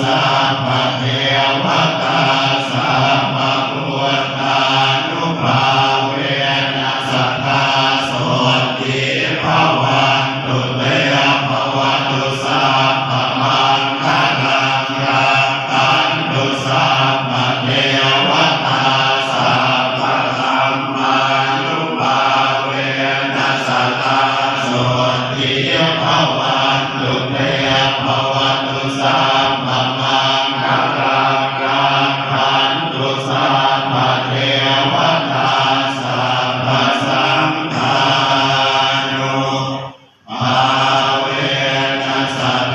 สัพเทวตาสัพพุทธานุภาเวนะสัทธาสวดภาวันตุเตภาวตุสัพมังคาลังยัตัตุสัพเทวตาสัพธรรานุภาเวนะสัทธาสวดภาวันตุเตภาวตุสั รักษา